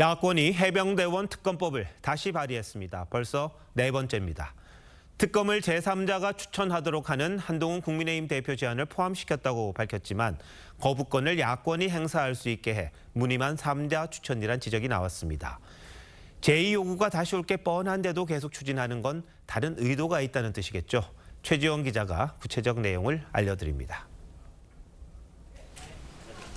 야권이 해병대원 특검법을 다시 발의했습니다. 벌써 네 번째입니다. 특검을 제3자가 추천하도록 하는 한동훈 국민의힘 대표 제안을 포함시켰다고 밝혔지만 거부권을 야권이 행사할 수 있게 해 무늬만 3자 추천이란 지적이 나왔습니다. 제2 요구가 다시 올 게 뻔한데도 계속 추진하는 건 다른 의도가 있다는 뜻이겠죠. 최지원 기자가 구체적 내용을 알려드립니다.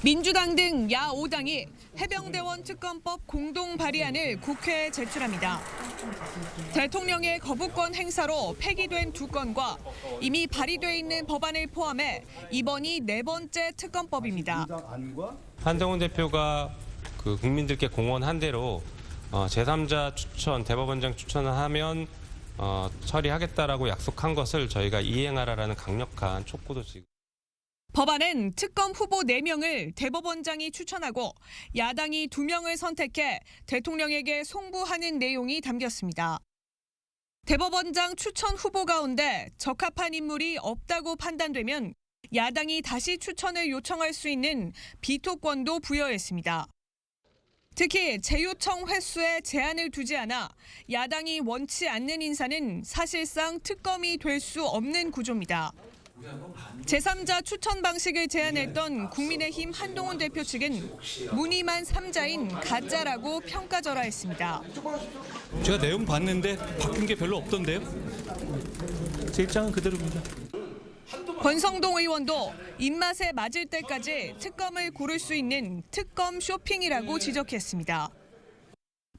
민주당 등 야 5당이 해병대원 특검법 공동 발의안을 국회에 제출합니다. 대통령의 거부권 행사로 폐기된 두 건과 이미 발의돼 있는 법안을 포함해 이번이 네 번째 특검법입니다. 한동훈 대표가 그 국민들께 공언한 대로 어, 제3자 추천, 대법원장 추천을 하면 어, 처리하겠다라고 약속한 것을 저희가 이행하라라는 강력한 촉구도 지금. 법안은 특검 후보 4명을 대법원장이 추천하고 야당이 2명을 선택해 대통령에게 송부하는 내용이 담겼습니다. 대법원장 추천 후보 가운데 적합한 인물이 없다고 판단되면 야당이 다시 추천을 요청할 수 있는 비토권도 부여했습니다. 특히 재요청 횟수에 제한을 두지 않아 야당이 원치 않는 인사는 사실상 특검이 될 수 없는 구조입니다. 제3자 추천 방식을 제안했던 국민의힘 한동훈 대표 측은 무늬만 3자인 가짜라고 평가절하했습니다. 제가 내용 봤는데 바뀐 게 별로 없던데요. 제 입장은 그대로입니다. 권성동 의원도 입맛에 맞을 때까지 특검을 고를 수 있는 특검 쇼핑이라고 지적했습니다.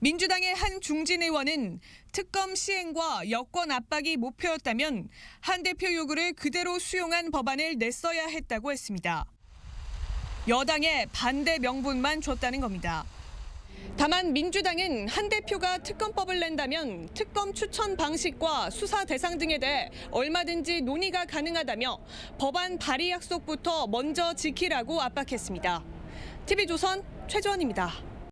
민주당의 한 중진 의원은 특검 시행과 여권 압박이 목표였다면 한 대표 요구를 그대로 수용한 법안을 냈어야 했다고 했습니다. 여당의 반대 명분만 줬다는 겁니다. 다만 민주당은 한 대표가 특검법을 낸다면 특검 추천 방식과 수사 대상 등에 대해 얼마든지 논의가 가능하다며 법안 발의 약속부터 먼저 지키라고 압박했습니다. TV조선 최주원입니다.